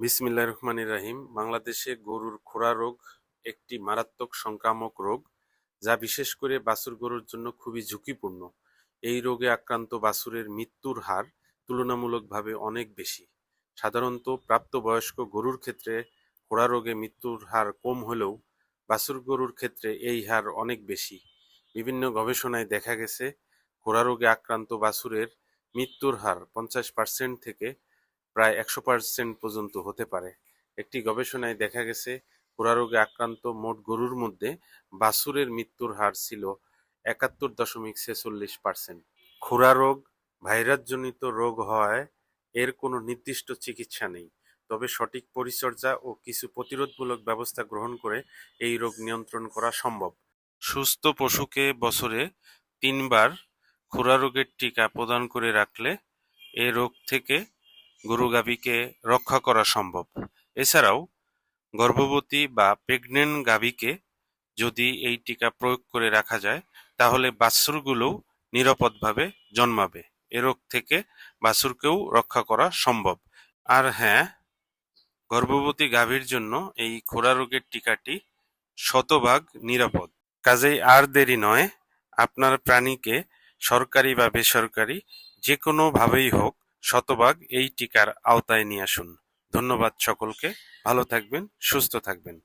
বিসমিল্লাহ রহমানির রাহিম। বাংলাদেশে গরুর খোরা রোগ একটি মারাত্মক সংক্রামক রোগ, যা বিশেষ করে বাছুর গরুর জন্য খুবই ঝুঁকিপূর্ণ। এই রোগে আক্রান্ত বাছুরের মৃত্যুর হার তুলনামূলকভাবে অনেক বেশি। সাধারণত প্রাপ্তবয়স্ক গরুর ক্ষেত্রে খোরা রোগে মৃত্যুর হার কম হলেও বাছুর গরুর ক্ষেত্রে এই হার অনেক বেশি। বিভিন্ন গবেষণায় দেখা গেছে খোরা রোগে আক্রান্ত বাছুরের মৃত্যুর হার পঞ্চাশ পার্সেন্ট থেকে প্রায় একশো পার্সেন্ট পর্যন্ত হতে পারে। একটি গবেষণায় দেখা গেছে খোরা রোগে আক্রান্ত মোট গরুর মধ্যে বাছুরের মৃত্যুর হার ছিল একাত্তর দশমিক ছেচল্লিশ পার্সেন্ট খোরা রোগ ভাইরাসজনিত রোগ হওয়ায় এর কোনো নির্দিষ্ট চিকিৎসা নেই। তবে সঠিক পরিচর্যা ও কিছু প্রতিরোধমূলক ব্যবস্থা গ্রহণ করে এই রোগ নিয়ন্ত্রণ করা সম্ভব। সুস্থ পশুকে বছরে তিনবার খোরা রোগের টিকা প্রদান করে রাখলে এ রোগ থেকে গরু গাভীকে রক্ষা করা সম্ভব। এছাড়াও, গর্ভবতী বা প্রেগনেন্ট গাভীকে যদি এই টিকা প্রয়োগ করে রাখা যায়, তাহলে বাছুরগুলোও নিরাপদভাবে জন্মাবে। এ রোগ থেকে বাছুরকেও রক্ষা করা সম্ভব। আর হ্যাঁ গর্ভবতী গাভীর জন্য এই খোরা রোগের টিকাটি শতভাগ নিরাপদ। কাজেই আর দেরি নয়, আপনার প্রাণীকে সরকারি বা বেসরকারি যে কোনোভাবেই হোক শতভাগ এই টিকার আওতায় নিয়ে আসুন। ধন্যবাদ সকলকে। ভালো থাকবেন সুস্থ থাকবেন।